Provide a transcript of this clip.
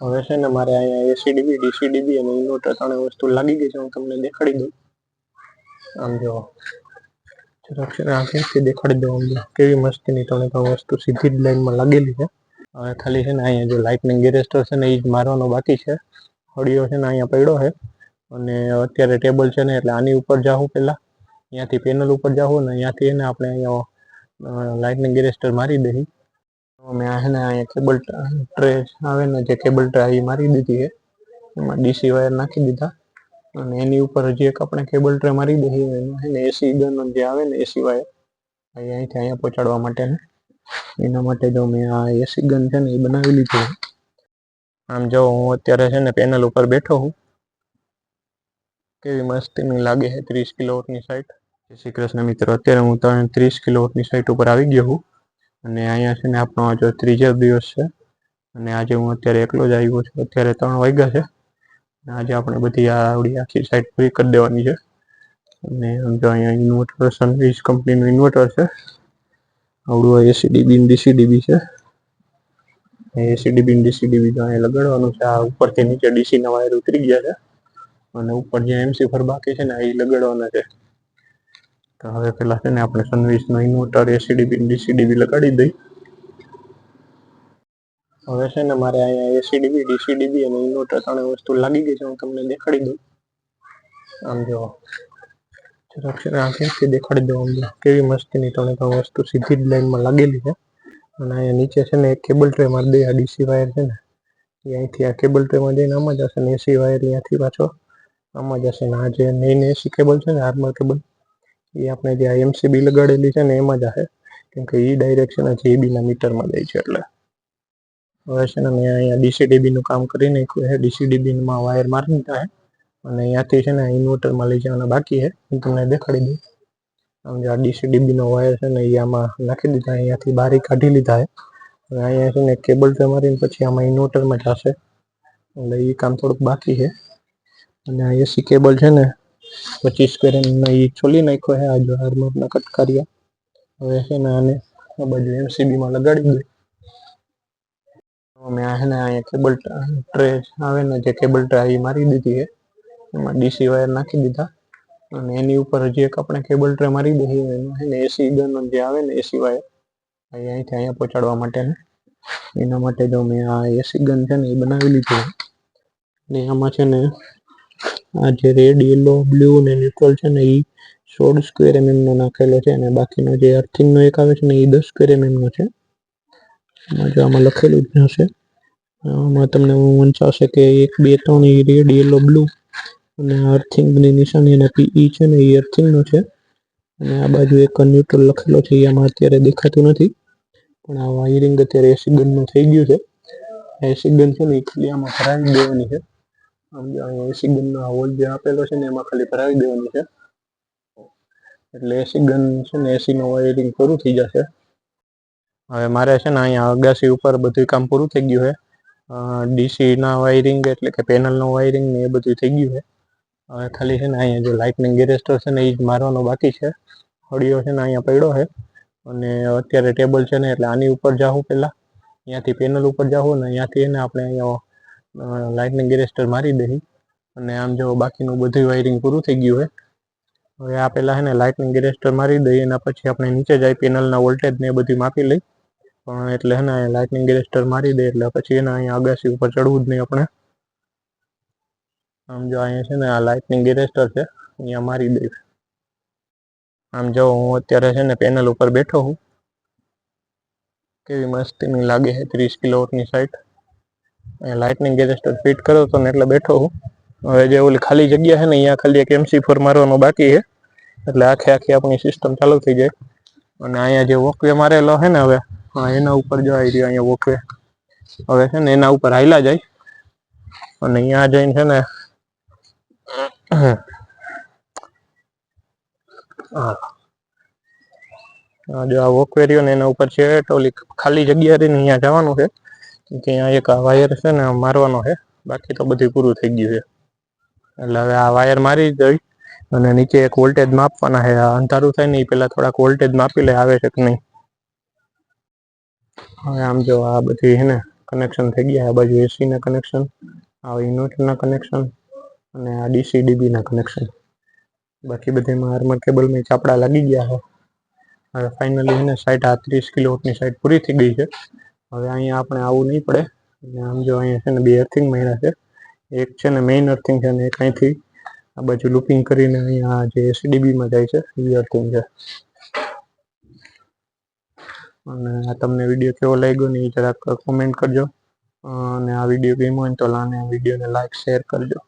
હવે છે ને મારે અહીંયા એસીડીબી ડીસીડીબી અને ઇન્વર્ટર ત્રણેય વસ્તુ લાગી ગઈ છે, હું તમને દેખાડી દઉં. આમ જો આંખેથી દેખાડી દઉં કેવી મસ્તીની ત્રણે ત્રણ વસ્તુ સીધી જ લાઈનમાં લાગેલી છે. હવે ખાલી છે ને અહીંયા જો લાઇટનિંગ ગેરેસ્ટર છે ને એ જ મારવાનો બાકી છે. હળિયો છે ને અહીંયા પડ્યો છે. અને અત્યારે ટેબલ છે ને એટલે આની ઉપર જાઉં પહેલાં. અહીંયાથી પેનલ ઉપર જાઉં ને અહીંયાથી એને આપણે અહીંયા લાઇટનિંગ ગેરેસ્ટર મારી દઈ મેં આ ને અહીંયા કેબલ ટ્રે આવે ને જે કેબલ ટ્રે એ મારી દીધી છે, એમાં ડીસી વાયર નાખી દીધા. અને એની ઉપર હજી એક આપણે કેબલ ટ્રે મારી દઈએ, એમાં એસી ગન જે આવે ને એસી વાયર અહીં અહીંથી અહીંયા પહોંચાડવા માટે એના માટે જો મેં આ એસી ગન છે ને એ બનાવી લીધી આમ જો હું અત્યારે છે ને પેનલ ઉપર બેઠો હું, કેવી મસ્તીની લાગે છે ત્રીસ કિલોવોટની સાઈટ જય શ્રી કૃષ્ણ મિત્રો, અત્યારે હું ત્રણ ત્રીસ કિલોવોટની સાઈટ ઉપર આવી ગયો હું. અને અહીંયા છે ને આપણો આજે ત્રીજો દિવસ છે. અને આજે હું અત્યારે એકલો જ આવ્યો છું. અત્યારે ત્રણ વાગ્યા છે. અને આજે આપણે બધી આ આવડી આખી સાઈડ પૂરી કરી દેવાની છે. અને આમ જો અહીંયા ઇન્વર્ટર સનવીઝ કંપનીનું ઇન્વર્ટર છે. આવડું એસીડીબી ડીસીડીબી છે. એસીડીબી ડીસીડીબી જો અહીંયા લગાડવાનું છે. આ ઉપરથી નીચે ડીસીના વાયર ઉતરી ગયા છે. અને ઉપર જે એમસી ફર બાકી છે ને એ લગાડવાના છે. તો હવે પેલા છે ને આપણે સનવીસનો ઇન્વર્ટર એસીડીબી ડીસીડીબી લગાડી દઈ. હવે છે ને મારે અહીંયા એસીડીબી ડીસીડીબી અને ઇન્વર્ટર ત્રણે વસ્તુ લાગી ગઈ છે, હું તમને દેખાડી દઉં. આમ જો ને દેખાડી દઉં આમ જો, કેવી મસ્તીની ત્રણે ત્રણ વસ્તુ સીધી જ લાઈનમાં લાગેલી છે. અને અહીંયા નીચે છે ને એક કેબલ ટ્રે મારી દઈ આ ડીસી વાયર છે ને. એ અહીંથી આ કેબલ ટ્રેમાં જઈને આમાં જશે ને એસી વાયર અહીંયાથી પાછો. આમાં જશે ને આ જે મેઇન એસી કેબલ છે ને આર્મર કેબલ એ આપણે જે આ એમસીબી લગાડેલી છે ને એમાં જશે કેમ કે એ ડાયરેક્ટ છે ને જીબીના મીટરમાં જાય છે એટલે. હવે છે ને મેં અહીંયા ડીસીડીબીનું કામ કરી નાખ્યું છે ડીસીડીબીમાં વાયર મારી દીધા છે અને અહીંયાથી છે ને ઇન્વર્ટરમાં લઈ જવાના બાકી છે હું તમને દેખાડી દઉં. આમ જે આ ડીસીડીબીનો વાયર છે ને એ આમાં નાખી દીધા, અહીંયાથી બારી કાઢી લીધા છે અને અહીંયા છે ને કેબલ ટ્રે મારીને પછી આમાં ઇન્વર્ટરમાં જશે એટલે એ કામ થોડુંક બાકી છે અને આ એસી કેબલ છે ને પચીસ કેરેમનો એ છોલી નાખ્યો છે આ જો હાર્મરના કટકારિયા હવે છે ને આને આ બાજુ એમસીબીમાં લગાડી દઉં અમે આ ને અહીંયા કેબલ ટ્રે આવે ને જે કેબલ ટ્રે મારી દીધી છે એમાં ડીસી વાયર નાખી દીધા. અને એની ઉપર હજી એક આપણે કેબલ ટ્રે મારી દઈએ. એમાં છે ને એસી ગન જે આવે ને એસી વાયર અહીંયાથી અહીંયા પહોંચાડવા માટે એના માટે જો મેં આ એસી ગન છે ને એ બનાવી લીધી અને ને આમાં છે ને આ જે રેડ, યલો, બ્લુ ને ન્યુટ્રલ છે ને એ સોળ સ્ક્વેર એમએમનો નાખેલો છે અને બાકીનો જે અર્થિંગનો એક આવે છે ને એ દસ સ્ક્વેર એમએમનો છે. એમાં જો આમાં લખેલું જ હશે. આમાં તમને વંચાશે કે એક, બે, ત્રણ એ રેડ, યલો, બ્લુ અને અર્થિંગની નિશાની અને પીઈ છે ને એ અર્થિંગનો છે. અને આ બાજુ એક ન્યુટ્રલ લખેલો છે એ આમાં અત્યારે દેખાતું નથી. પણ આ વાયરિંગ અત્યારે એસી ગનનું થઈ ગયું છે. એસી ગન છે ને એ ખુલ્લી આમાં ભરાવી દેવાની છે. એસી ગનનો આ હોલ જે આપેલો છે ને એમાં ખાલી ભરાવી દેવાની છે. એટલે એસી ગન છે ને એસીનું વાયરિંગ પૂરું થઈ જશે. હવે મારે છે ને અહીંયા અગાસી ઉપર બધું કામ પૂરું થઈ ગયું છે. ડીસીના વાયરિંગ એટલે કે પેનલનું વાયરિંગ ને એ બધું થઈ ગયું છે. હવે ખાલી છે ને અહીંયા જો લાઇટનિંગ ગેરેસ્ટર છે ને એ જ મારવાનો બાકી છે. હળિયો છે ને અહીંયા પડ્યો છે. અને અત્યારે ટેબલ છે ને એટલે આની ઉપર જાઉં પહેલાં. અહીંયાથી પેનલ ઉપર જાઉં ને અહીંયાથી એને આપણે અહીંયા લાઇટનિંગ ગેરેસ્ટર મારી દઈ અને આમ જો બાકીનું બધું વાયરિંગ પૂરું થઈ ગયું હોય હવે આ પહેલાં છે ને લાઇટનિંગ ગેરેસ્ટર મારી દઈએ એના પછી આપણે નીચે જાય પેનલના વોલ્ટેજ ને એ બધી માપી લઈ. પણ એટલે છે ને લાઇટનિંગ ગેરેસ્ટર મારી દે, એટલે પછી એને અહીંયા અગાસી ઉપર ચડવું જ નહીં આપણે. આમ જો અહીંયા છે ને આ લાઇટનિંગ ગેરેસ્ટર છે, અહીંયા મારી દઈશ આમ જો હું અત્યારે છે ને પેનલ ઉપર બેઠો હું. કેવી મસ્તીની લાગે છે ત્રીસ કિલોવોટની સાઈટ લાઇટનિંગ ગેરેસ્ટર ફિટ કર્યો હતો ને એટલે બેઠો હું. હવે જે ઓલી ખાલી જગ્યા છે ને, અહીંયા ખાલી એક એમસી ફોર મારવાનો બાકી છે. એટલે આખે આખી આપણી સિસ્ટમ ચાલુ થઈ જાય. અને અહીંયા જે વોકવે મારેલો છે ને હવે એના ઉપર જો આવી રહ્યો અહીંયા વોકવે હવે છે ને, એના ઉપર હાઈલા જાય. અને અહીંયા જઈને છે ને જો આ વોકવે રહ્યો ને, એના ઉપર છે ટોલી ખાલી જગ્યા રહીને અહીંયા જવાનું છે. અહીંયા એક આ વાયર છે ને, મારવાનો છે. બાકી તો બધું પૂરું થઈ ગયું છે. એટલે હવે આ વાયર મારી દઈ અને નીચે એક વોલ્ટેજ માપવાના છે. અંધારું થાય ને એ પહેલાં થોડાક વોલ્ટેજ માપી લે, આવે છે કે નહીં? હવે આમ જો આ બધી છે ને કનેક્શન થઈ ગયા આ બાજુ એસીના કનેક્શન આ ઇન્વર્ટરના કનેક્શન અને આ ડીસી ડીબીના કનેક્શન બાકી બધીમાં આર્મર કેબલમાં ચાપડા લાગી ગયા છે. હવે ફાઇનલી એને સાઈટ આ ત્રીસ કિલોવોટની સાઈટ પૂરી થઈ ગઈ છે. હવે અહીંયા આપણે આવવું નહીં પડે. અને આમ જો અહીંયા છે ને બે અર્થિંગ મળ્યા છે. એક છે ને મેઇન અર્થિંગ છે ને એક અહીંથી આ બાજુ લૂપિંગ કરીને અહીંયા જે એસડીબીમાં જાય છે, એ અર્થિંગ છે. અને તમને વીડિયો કેવો લાગ્યો ને એ જરાક કોમેન્ટ કરજો. અને આ વીડિયો ગમ્યો હોય તો લાને વિડીયોને લાઈક શેર કરજો.